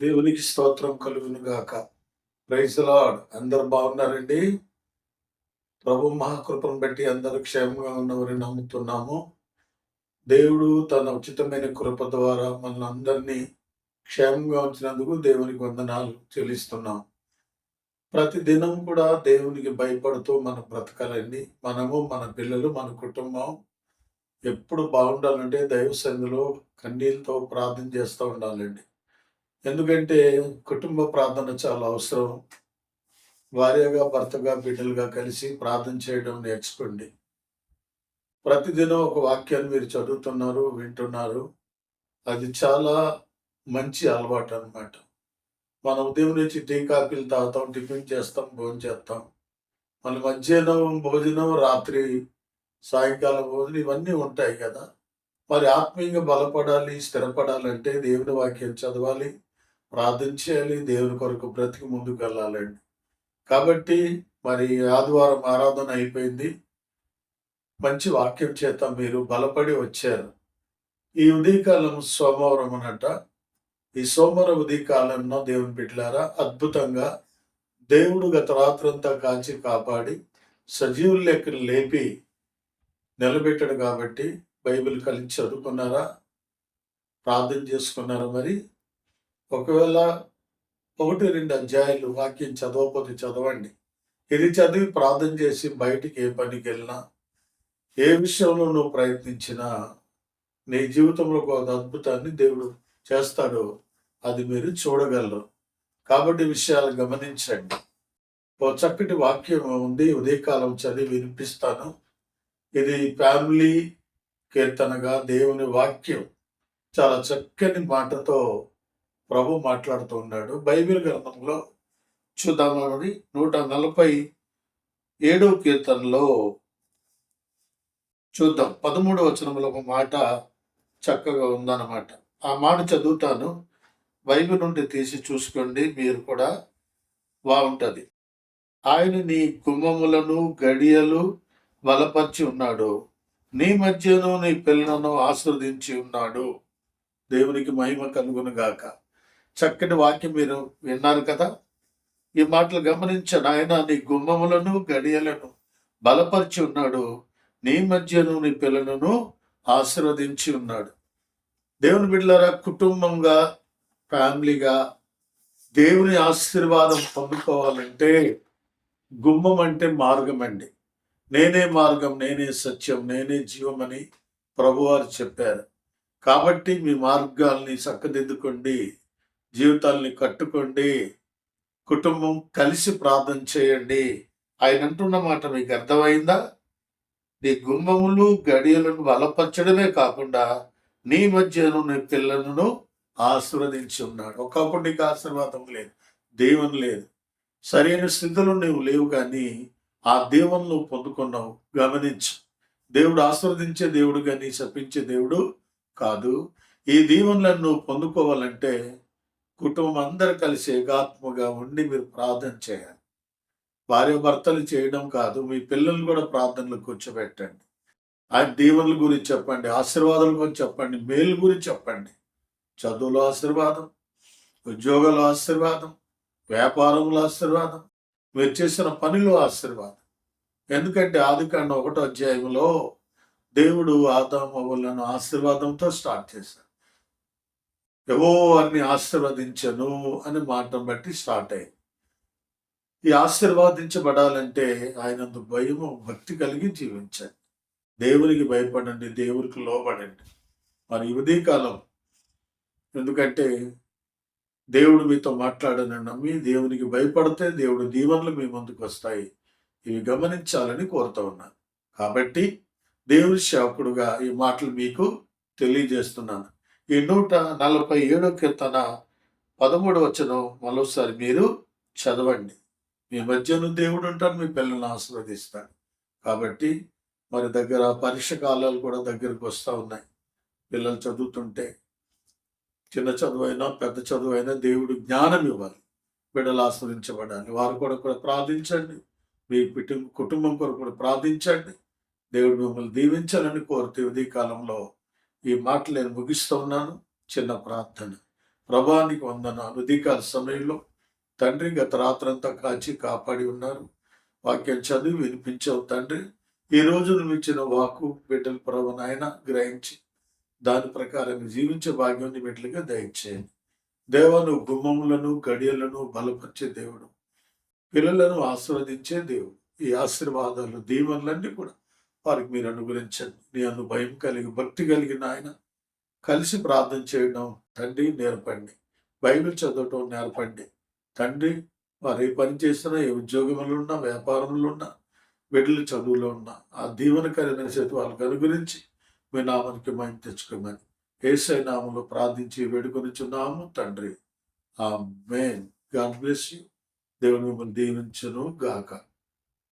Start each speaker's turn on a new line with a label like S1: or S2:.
S1: దేవునికి స్తోత్రం కలుగును గాక. ప్రైజ్ అందరు బాగున్నారండి? ప్రభు మహాకృపను బట్టి అందరూ క్షేమంగా ఉన్నవని నమ్ముతున్నాము. దేవుడు తన ఉచితమైన కృప ద్వారా మనల్ని అందరినీ క్షేమంగా ఉంచినందుకు దేవునికి వందనాలు చెల్లిస్తున్నాం. ప్రతి దినం కూడా దేవునికి భయపడుతూ మనం బ్రతకాలండి. మనము మన పిల్లలు మన కుటుంబం ఎప్పుడు బాగుండాలంటే దైవ సంధిలో కన్నీళ్ళతో ప్రార్థన చేస్తూ ఉండాలండి. ఎందుకంటే కుటుంబ ప్రార్థన చాలా అవసరం. భార్యగా భర్తగా బిడ్డలుగా కలిసి ప్రార్థన చేయడం నేర్చుకోండి. ప్రతిదినం ఒక వాక్యాన్ని మీరు చదువుతున్నారు వింటున్నారు. అది చాలా మంచి అలవాటు అనమాట మనం ఉదయం నుంచి టీ కాఫీలు తాగుతాం టిఫిన్ చేస్తాం భోజనం చేస్తాం. మళ్ళీ మధ్యాహ్నం భోజనం రాత్రి సాయంకాలం భోజనం ఇవన్నీ ఉంటాయి కదా. మరి ఆత్మీయంగా బలపడాలి స్థిరపడాలంటే దేవుని వాక్యం చదవాలి. ప్రార్థన చేయాలి దేవుని కొరకు బ్రతికి ముందుకు వెళ్ళాలండి కాబట్టి మరి ఆదివారం ఆరాధన అయిపోయింది. మంచి వాక్యం చేత మీరు బలపడి వచ్చారు. ఈ ఉదయకాలం సోమవారం అనట ఈ సోమవారం ఉదయకాలంలో దేవుని బిడ్డలారా అద్భుతంగా దేవుడు గత రాత్రంతా కాచి కాపాడి సజీవులు లెక్కను లేపి నిలబెట్టాడు కాబట్టి బైబిల్ కలిసి చదువుకున్నారా? ప్రార్థన చేసుకున్నారా మరి? ఒకవేళ ఒకటి రెండు అధ్యాయులు వాక్యం చదవకపోతే చదవండి. ఇది చదివి ప్రార్థన చేసి బయటికి ఏ పనికి వెళ్ళినా ఏ విషయంలో నువ్వు ప్రయత్నించినా నీ జీవితంలో ఒక అద్భుతాన్ని దేవుడు చేస్తాడు అది మీరు చూడగలరు. కాబట్టి విషయాలు గమనించండి. ఓ చక్కటి వాక్యం ఉంది ఉదయకాలం చదివి వినిపిస్తాను. ఇది ఫ్యామిలీ కీర్తనగా దేవుని వాక్యం. చాలా చక్కని మాటతో ప్రభు మాట్లాడుతూ ఉన్నాడు. బైబిల్ గ్రంథంలో చూద్దామని నూట నలభై ఏడో కీర్తనలో చూద్దాం. పదమూడు వచనంలో ఒక మాట చక్కగా ఉందన్నమాట. ఆ మాట చదువుతాను. బైబిల్ నుండి తీసి చూసుకోండి. మీరు కూడా బాగుంటుంది. ఆయన నీ గుమ్మములను గడియలు బలపరిచి ఉన్నాడు. నీ మధ్యను నీ పిల్లలను ఆస్వాదించి ఉన్నాడు. దేవునికి మహిమ కలుగునుగాక గాక. చక్కటి వాక్యం మీరు విన్నారు కదా. ఈ మాటలు గమనించిన ఆయన నీ గుమ్మములను గడియలను బలపరిచి ఉన్నాడు. నీ మధ్యను నీ పిల్లలను ఆశీర్వదించి ఉన్నాడు. దేవుని బిడ్డలారా కుటుంబంగా ఫ్యామిలీగా దేవుని ఆశీర్వాదం పొందుకోవాలంటే గుమ్మం అంటే మార్గం అండి. నేనే మార్గం నేనే సత్యం నేనే జీవం అని ప్రభువారు చెప్పారు. కాబట్టి మీ మార్గాల్ని చక్కదిద్దుకోండి. జీవితాల్ని కట్టుకోండి. కుటుంబం కలిసి ప్రార్థన చేయండి. ఆయన అంటున్న మాట మీకు అర్థమైందా? నీ గుమ్మములు గడియలను బలపరచడమే కాకుండా నీ మధ్యను నీ పిల్లలను ఆశీర్వదించి ఉన్నాడు. ఒకప్పుడు నీకు ఆశీర్వాదం లేదు దేవుని లేదు. సరైన స్థితిలో నువ్వు లేవు కానీ ఆ దేవుని పొందుకున్నావు. గమనించు. దేవుడు ఆశీర్వదించే దేవుడు కానీ శపించే దేవుడు కాదు. ఈ దీవెనలను నువ్వు పొందుకోవాలంటే కుటుంబం అందరు కలిసి ఏకాత్మగా ఉండి మీరు ప్రార్థన చేయాలి. భార్య భర్తలు చేయడం కాదు మీ పిల్లల్ని కూడా ప్రార్థనలు కూర్చోబెట్టండి. ఆయన దీవెనల గురించి చెప్పండి ఆశీర్వాదాల గురించి చెప్పండి మేలు గురించి చెప్పండి. చదువులో ఆశీర్వాదం ఉద్యోగాల ఆశీర్వాదం వ్యాపారంలో ఆశీర్వాదం మీరు చేసిన పనిలో ఆశీర్వాదం. ఎందుకంటే ఆదికాండ ఒకటో అధ్యాయంలో దేవుడు ఆదామవులను ఆశీర్వాదంతో స్టార్ట్ చేశాడు. ఎవో అన్ని ఆశీర్వదించను అని మాటం బట్టి స్టార్ట్ అయింది. ఈ ఆశీర్వాదించబడాలంటే ఆయనందు భయము భక్తి కలిగి జీవించండి. దేవునికి భయపడండి దేవునికి లోబడండి. మరి ఉదయ కాలం ఎందుకంటే దేవుడు మీతో మాట్లాడని నమ్మి దేవునికి భయపడితే దేవుడు దీవెనలు మీ ముందుకు వస్తాయి. ఇవి గమనించాలని కోరుతా ఉన్నాను. కాబట్టి దేవుని సేవకుడుగా ఈ మాటలు మీకు తెలియజేస్తున్నాను. ఈ నూట నలభై ఏడో కీర్తన పదమూడు వచనం మరోసారి మీరు చదవండి. మీ మధ్యను దేవుడు ఉంటాడు మీ పిల్లల్ని ఆశీర్వదిస్తాడు. కాబట్టి మరి దగ్గర పరీక్ష కాలాలు కూడా దగ్గరకు వస్తూ ఉన్నాయి. పిల్లలు చదువుతుంటే చిన్న చదువైనా పెద్ద చదువైనా దేవుడు జ్ఞానం ఇవ్వాలి. బిడ్డలు ఆస్వాదించబడాలి వారు కూడా కూడా ప్రార్థించండి. మీ కుటుంబం కొరకు కూడా ప్రార్థించండి. దేవుడు మిమ్మల్ని దీవించాలని కోరుతూ ఈ కాలంలో ఈ మాటలు నేను ముగిస్తూ ఉన్నాను. చిన్న ప్రార్థన. ప్రభానికి వందనాలు. ఉదయకాల సమయంలో తండ్రి గత రాత్రంతా కాచి కాపాడి ఉన్నారు. వాక్యం చదివి వినిపించావు తండ్రి. ఈ రోజు నువ్వు ఇచ్చిన వాకు బిడ్డల ప్రభు నాయన గ్రహించి దాని ప్రకారం జీవించే భాగ్యాన్ని బిడ్డలుగా దయచేయండి. దేవా నువ్వు గుమ్మములను గడియలను బలపరిచే దేవుడు. పిల్లలను ఆశీర్వదించే దేవుడు. ఈ ఆశీర్వాదాలు దీవెనలన్నీ కూడా వారికి మీరు అనుగ్రహించండి. నీ అను భయం కలిగి భక్తి కలిగిన ఆయన కలిసి ప్రార్థన చేయడం తండ్రి నేర్పండి. బైబిల్ చదవటం నేర్పండి. తండ్రి వారు ఏ పని చేసినా ఏ ఉద్యోగంలో ఉన్నా వ్యాపారంలో ఉన్నా బిడ్డల చదువులో ఉన్నా ఆ దీవెనకరమైన చేతి వాళ్ళకి అనుగురించి మీ నామానికి మేము తెచ్చుకోమని ఏసై నామంలో ప్రార్థించి వేడుకొనిచున్నాము తండ్రి. ఆ మేన్ గాడ్ బ్లెస్ యూ. దేవుని మిమ్మల్ని దీవించును గాక